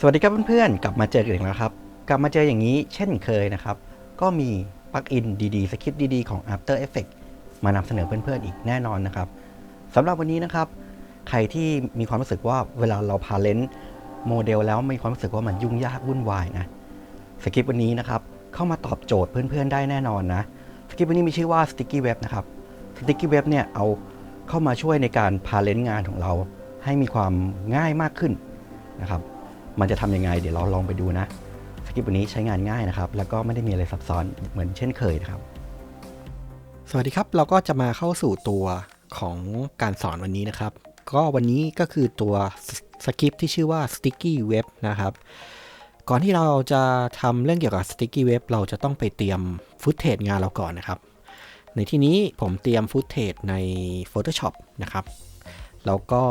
สวัสดีครับเพื่อนๆ กลับมาเจอกันอีกแล้วครับ กลับมาเจออย่างนี้เช่นเคยนะครับ ก็มีปลั๊กอินดีๆ สคริปต์ดีๆ ของ After Effects มานำเสนอเพื่อนๆ อีกแน่นอนนะครับสำหรับวันนี้นะครับ ใครที่มีความรู้สึกว่าเวลาเราพาเลนส์โมเดลแล้วมีความรู้สึกว่ามันยุ่งยากวุ่นวายนะสคริปต์วันนี้นะครับ เข้ามาตอบโจทย์เพื่อนๆ ได้แน่นอนนะสคริปต์วันนี้มีชื่อว่า Sticky Web นะครับ Sticky Web เนี่ยเอาเข้ามาช่วยในการพาเลนส์งานของเรา ให้มีความง่ายมากขึ้นนะครับ มันจะทำยังไง เดี๋ยวเราลองไปดูนะสคริปวันนี้ใช้งานง่ายนะครับ แล้วก็ไม่ได้มีอะไรซับซ้อนเหมือนเช่นเคยนะครับ สวัสดีครับเราก็จะมาเข้าสู่ตัวของการสอนวันนี้นะครับ ก็วันนี้ก็คือตัวสคริปที่ชื่อว่า Sticky Web นะครับ ก่อนที่เราจะทำเรื่องเกี่ยวกับ Sticky Web เราจะต้องไปเตรียมฟุตเทจงานเราก่อนนะครับ ในที่นี้ผมเตรียมฟุตเทจใน Photoshop นะครับ แล้วก็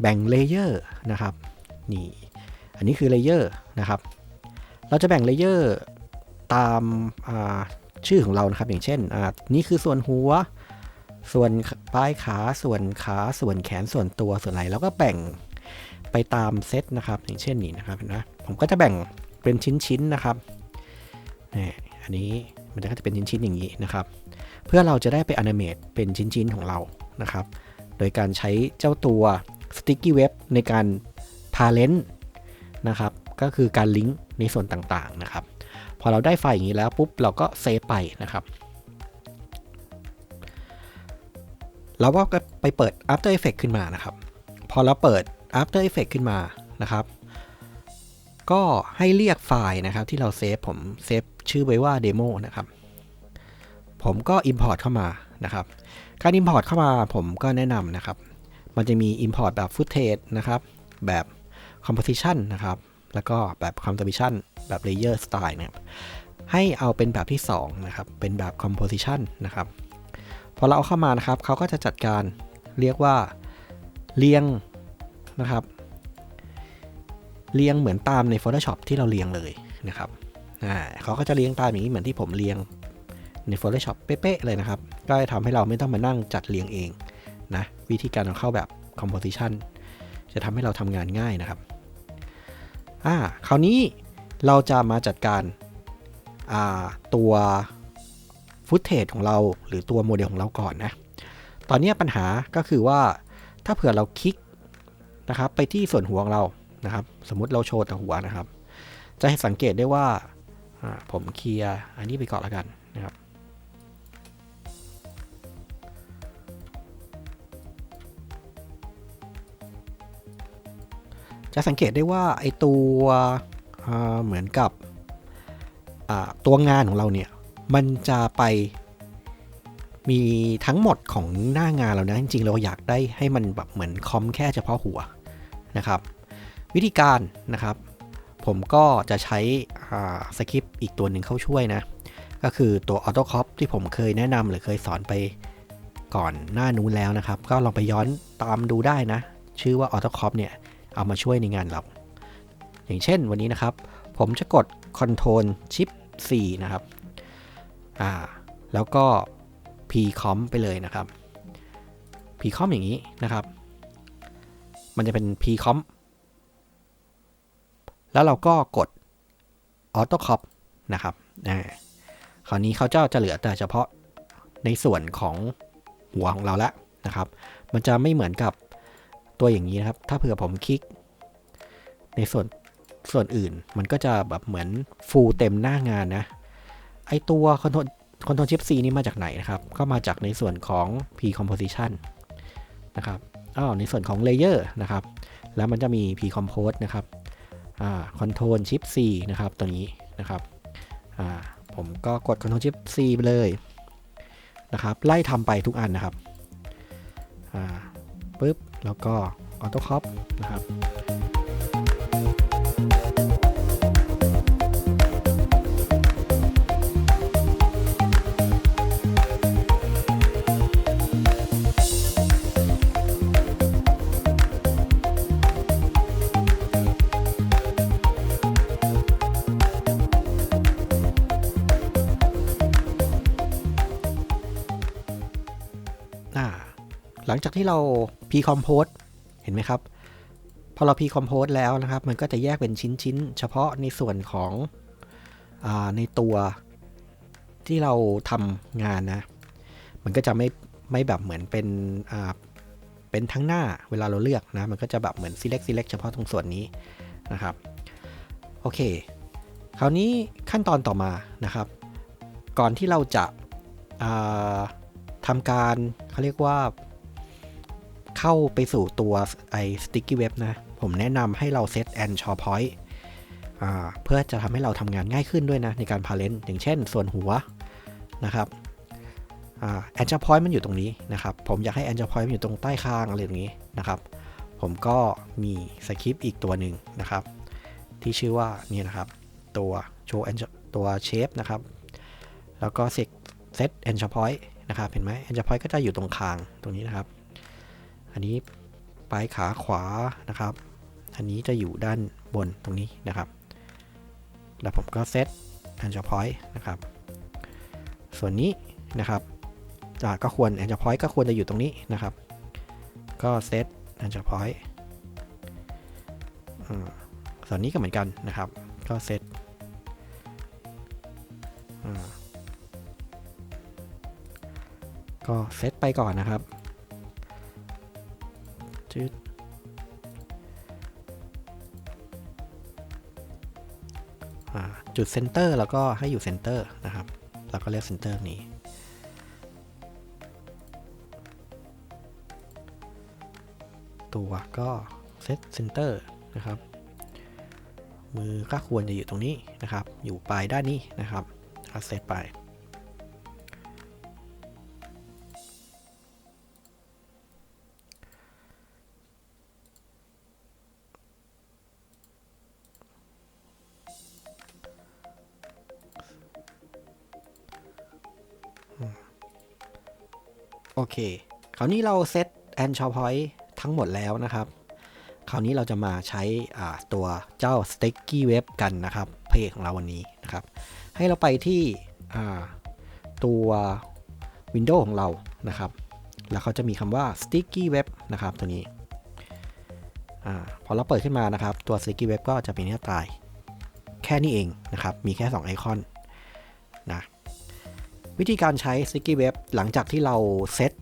แบ่งเลเยอร์นะครับ นี่ อันนี้คือเลเยอร์นะครับ เราจะแบ่งเลเยอร์ตามาชื่อของเรานะครับ อย่างเช่นอ่านี่คือส่วนหัว ส่วนปลายขา ส่วนขา ส่วนแขน ส่วนตัว ส่วนไหล่แล้วก็แบ่งไปตามเซตนะครับ อย่างเช่นนี้นะครับนไหมผมก็จะแบ่งเป็นชิ้นๆนะครับนี่อันนี้มันก็จะเป็นชิ้นๆอย่างนี้นะครับ เพื่อเราจะได้ไปอนิเมตเป็นชิ้นๆของเรานะครับ โดยการใช้เจ้าตัว Sticky Web ในการพาเลน นะครับ ก็คือการลิงก์ในส่วนต่างๆนะครับ พอเราได้ไฟล์อย่างนี้แล้วปุ๊บเราก็เซฟไปนะครับเราก็ไปเปิด After Effects ขึ้นมานะครับ พอเราเปิด After Effects ขึ้นมานะครับ ก็ให้เรียกไฟล์นะครับที่เราเซฟผมเซฟชื่อไว้ว่า Demo นะครับ ผมก็ Import เข้ามานะครับ การ Import เข้ามาผมก็แนะนำนะครับ มันจะมี Import แบบ Footage นะครับ แบบ Composition นะครับ แล้วก็แบบ Composition แบบ Layer Style นะครับ ให้เอาเป็นแบบที่ 2 นะครับ เป็นแบบ Composition นะครับ พอเราเอาเข้ามานะครับ เขาก็จะจัดการเรียกว่าเรียงนะครับ เรียงเหมือนตามใน Photoshop ที่เราเรียงเลยนะครับอ่าเขาก็จะเรียงตามอย่างนี้เหมือนที่ผมเรียงใน Photoshop เป๊ะๆเลยนะครับ ก็จะทำให้เราไม่ต้องมานั่งจัดเรียงเองนะ วิธีการเอาเข้าแบบ composition จะทำให้เราทำงานง่ายนะครับ อ่าคราวนี้เราจะมาจัดการอ่าตัวฟุตเทจของเราหรือตัวโมเดลของเราก่อนนะ ตอนนี้ปัญหาก็คือว่าถ้าเผื่อเราคลิกนะครับไปที่ส่วนหัวของเรานะครับ สมมติเราโชว์แต่หัวนะครับ จะให้สังเกตได้ว่าอ่าผมเคลียร์อันนี้ไปก่อนแล้วกันนะครับ จะสังเกตได้ว่าไอตัวเหมือนกับตัวงานของเราเนี่ย มันจะไปมีทั้งหมดของหน้างานเรานะ จริงๆ เราอยากได้ให้มันแบบเหมือนคอมแค่เฉพาะหัวนะครับ วิธีการนะครับ ผมก็จะใช้สคริปต์อีกตัวหนึ่งเข้าช่วยนะ ก็คือตัว Auto c o p ที่ผมเคยแนะนำหรือเคยสอนไปก่อนหน้านู้นแล้วนะครับ ก็ลองไปย้อนตามดูได้นะ ชื่อว่า Auto c o p เนี่ย เอามาช่วยในงานเรา อย่างเช่นวันนี้นะครับ ผมจะกด Ctrl Shift C นะครับอ่าแล้วก็ P-com ไปเลยนะครับ P-com อย่างนี้นะครับ มันจะเป็น P-com แล้วเราก็กด Auto Crop นะครับอ่าคราวนี้เขาเจ้าจะเหลือแต่เฉพาะในส่วนของหัวของเราแล้วนะครับ มันจะไม่เหมือนกับ ตัวอย่างนี้นะครับ ถ้าเผื่อผมคลิก ในส่วนส่วนอื่น มันก็จะแบบเหมือนฟูลเต็มหน้างานนะ ไอตัว Control Control Shift C นี่มาจากไหนนะครับ ก็มาจากในส่วนของ P Composition นะครับอ้าวในส่วนของ Layer นะครับ แล้วมันจะมี P Compose นะครับอ่า Control Shift C นะครับตัวนี้นะครับอ่าผมก็กด Control Shift C ไปเลยนะครับ ไล่ทำไปทุกอันนะครับอ่าปึ๊บ แล้วก็ Auto Crop นะครับอ่า หลังจากที่เรา p compose เห็นไหมครับ พอเรา pre-compose แล้วนะครับ มันก็จะแยกเป็นชิ้นๆ เฉพาะในส่วนของอในตัวที่เราทำงานนะ มันก็จะไม่ไม่แบบเหมือนเป็นเป็นทั้งหน้าเวลาเราเลือกนะ มันก็จะแบบเหมือน select select เฉพาะตรงส่วนนี้นะครับ โอเค คราวนี้ขั้นตอนต่อมานะครับ ก่อนที่เราจะาทำการเขาเรียกว่า เข้าไปสู่ตัวไอ้ sticky web นะ ผมแนะนำให้เราเซต and shore point เพื่อจะทำให้เราทำงานง่ายขึ้นด้วยนะ ในการพาเลนอย่างเช่น ส่วนหัวนะครับอ่า and shore point มันอยู่ตรงนี้นะครับ ผมอยากให้ and shore point มันอยู่ตรงใต้คางอะไรอย่างนี้นะครับ ผมก็มีสคริปต์อีกตัวหนึ่งนะครับ ที่ชื่อว่านี่นะครับ ตัว show and ตัว shape นะครับ แล้วก็ set set and shore point นะครับ เห็นไหม and shore point ก็จะอยู่ตรงคางตรงนี้นะครับ อันนี้ปลายขาขวานะครับ อันนี้จะอยู่ด้านบนตรงนี้นะครับ แล้วผมก็เซต anchor point นะครับ ส่วนนี้นะครับอ่าก็ควร anchor point ก็ควรจะอยู่ตรงนี้นะครับ ก็เซต anchor point ส่วนนี้ก็เหมือนกันนะครับ ก็เซตก็เซตไปก่อนนะครับ จืดจุดเซนเตอร์แล้วก็ให้อยู่เซนเตอร์นะครับ แล้วก็เลือกเซนเตอร์นี้ ตัวก็เซตเซนเตอร์นะครับ มือก็ควรจะอยู่ตรงนี้นะครับ อยู่ปลายด้านนี้นะครับเซตไป โอเค คราวนี้เราเซตแอนชอ point ทั้งหมดแล้วนะครับ คราวนี้เราจะมาใช้ตัวเจ้า sticky web กันนะครับ เพลงของเราวันนี้นะครับ ให้เราไปที่ตัว Windows ของเรานะครับ แล้วเขาจะมีคำว่า sticky web นะครับ ตัวนี้อพอเราเปิดขึ้นมานะครับ ตัว sticky web ก็จะเป็นหน้าตาย แค่นี้เองนะครับ มีแค่ 2 ไอคอนนะ วิธีการใช้ Sticky Web หลังจากที่เราเซต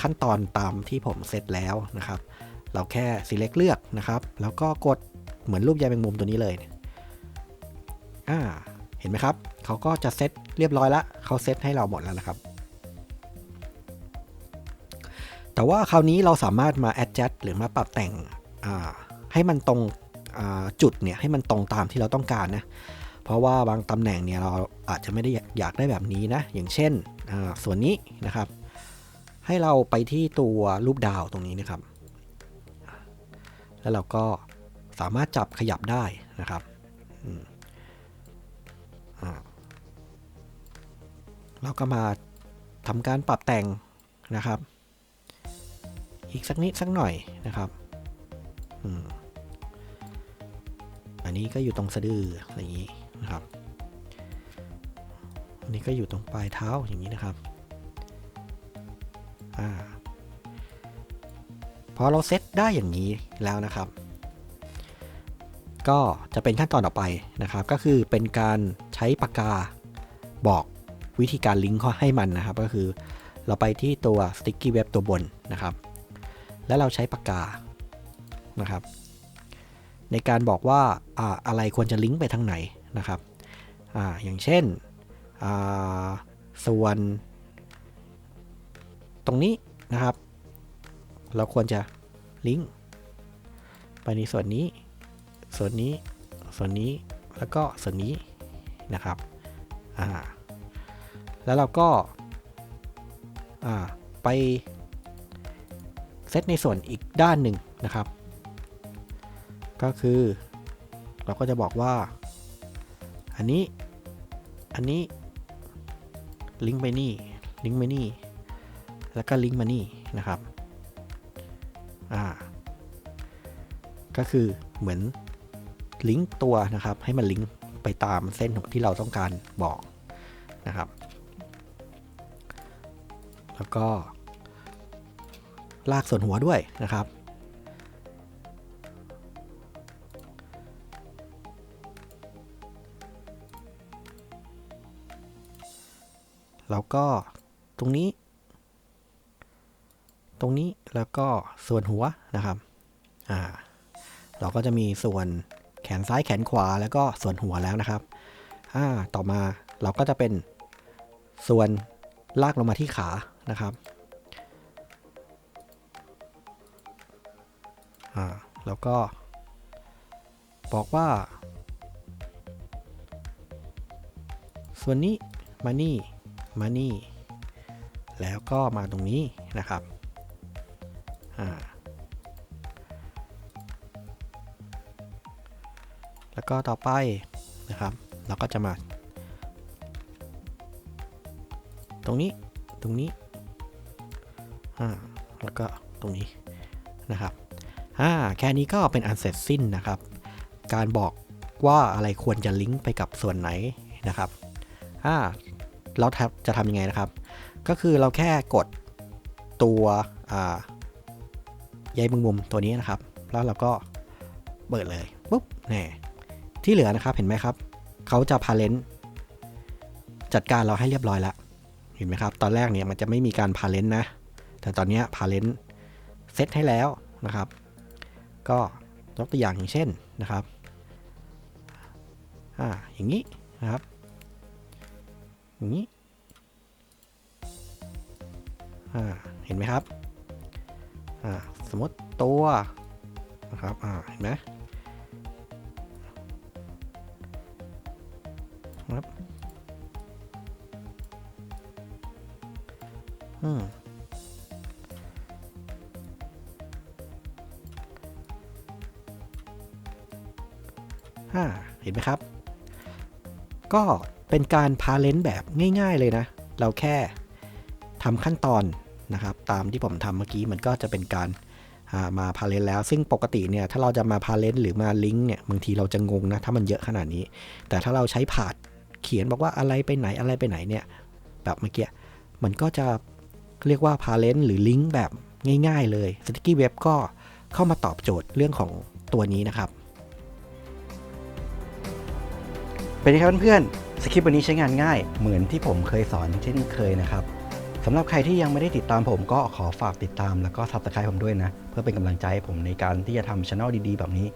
ขั้นตอนตามที่ผมเซตแล้วนะครับ เราแค่ select เลือกนะครับ แล้วก็กดเหมือนรูปใยแมงมุมตัวนี้เลยอ่าเห็นไหมครับ เขาก็จะเซตเรียบร้อยแล้วเขาเซตให้เราหมดแล้วนะครับ แต่ว่าคราวนี้เราสามารถมา adjust หรือมาปรับแต่งให้มันตรงจุดเนี่ยให้มันตรงตามที่เราต้องการนะ ราะว่าบางตำแหน่งเนี่ยเราอาจจะไม่ได้อยากได้แบบนี้นะ อย่างเช่นส่วนนี้นะครับ ให้เราไปที่ตัวรูปดาวตรงนี้นะครับ แล้วเราก็สามารถจับขยับได้นะครับเราก็มาทำการปรับแต่งนะครับ อีกสักนิดสักหน่อยนะครับอ,อันนี้ก็อยู่ตรงสะดืออะไรอย่างนี้ นะครับ อันนี้ก็อยู่ตรงปลายเท้าอย่างนี้นะครับอพอเราเซตได้อย่างนี้แล้วนะครับ ก็จะเป็นขั้นตอนต่อไปนะครับ ก็คือเป็นการใช้ปากกาบอกวิธีการลิงก์ให้มันนะครับ ก็คือเราไปที่ตัว sticky web ตัวบนนะครับ แล้วเราใช้ปากกานะครับ ในการบอกว่าอ่าอะไรควรจะลิงก์ไปทางไหน นะครับออย่างเช่นส่วน ตรงนี้นะครับ เราควรจะลิงก์ไปในส่วนนี้ ส่วนนี้ ส่วนนี้ แล้วก็ส่วนนี้นะครับ แล้วเราก็าไปเซตในส่วนอีกด้านหนึ่งนะครับ ก็คือเราก็จะบอกว่า อันนี้ อันนี้ ลิงก์ไปนี่ ลิงก์ไปนี่ แล้วก็ลิงก์มานี่นะครับ อ่า ก็คือเหมือนลิงก์ตัวนะครับ ให้มันลิงก์ไปตามเส้นที่เราต้องการบอกนะครับ แล้วก็ลากส่วนหัวด้วยนะครับ แล้วก็ตรงนี้ ตรงนี้แล้วก็ส่วนหัวนะครับอ่าเราก็จะมีส่วนแขนซ้ายแขนขวาแล้วก็ส่วนหัวแล้วนะครับอ่าต่อมาเราก็จะเป็นส่วนลากลงมาที่ขานะครับอ่าแล้วก็ บอกว่า ส่วนนี้มานี่ มานี่ แล้วก็มาตรงนี้นะครับแล้วก็ต่อไปนะครับ เราก็จะมา ตรงนี้ตรงนี้แล้วก็ตรงนี้นะครับแค่นี้ก็เป็นอันเสร็จสิ้นนะครับ การบอกว่าอะไรควรจะลิงก์ไปกับส่วนไหนนะครับ เราจะทำยังไงนะครับ ก็คือเราแค่กดตัวใยบึงมุมตัวนี้นะครับ แล้วเราก็เปิดเลยปุ๊บแน่ที่เหลือนะครับเห็นไหมครับเขาจะพาเลนจัดการเราให้เรียบร้อยแล้วเห็นไหมครับ ตอนแรกเนี่ยมันจะไม่มีการพาเลนนะ แต่ตอนนี้พาเลนเซตให้แล้วนะครับ ก็ยกตัวอย่างอย่างเช่นนะครับอ่าอย่างนี้นะครับ อย่างนี้อ่เห็นไหมครับสมมติตัวนะครับเห็นไหมครับอืมอ่าเห็นไหมครับ ก็ เป็นการพาเลนต์แบบง่าย ๆ เลยนะ เราแค่ทำขั้นตอนนะครับ ตามที่ผมทำเมื่อกี้มันก็จะเป็นการามาพาเลนต์แล้ว ซึ่งปกติเนี่ยถ้าเราจะมาพาเลนต์หรือมาลิงก์เนี่ยบางทีเราจะงงนะ ถ้ามันเยอะขนาดนี้ แต่ถ้าเราใช้ผาดเขียนบอกว่าอะไรไปไหนอะไรไปไหนเนี่ยแบบเมื่อกี้มันก็จะเรียกว่าพาเลนต์หรือลิงก์แบบง่ายๆเลย Sticky Web ก็เข้ามาตอบโจทย์เรื่องของตัวนี้นะครับ เป็นไงครับเพื่อนๆ สคริปต์วันนี้ใช้งานง่ายเหมือนที่ผมเคยสอนเช่นเคยนะครับสำหรับใครที่ยังไม่ได้ติดตามผมก็ขอฝากติดตามแล้วก็ subscribe ผมด้วยนะ เพื่อเป็นกำลังใจให้ผมในการที่จะทำช anel ดีๆ แบบนี้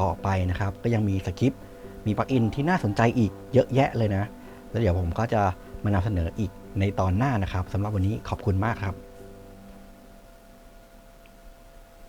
ต่อไปนะครับ ก็ยังมีสคริปต์มีปลั๊กอินที่น่าสนใจอีกเยอะแยะเลยนะ แล้วเดี๋ยวผมก็จะมานำเสนออีกในตอนหน้านะครับสำหรับวันนี้ขอบคุณมากครับ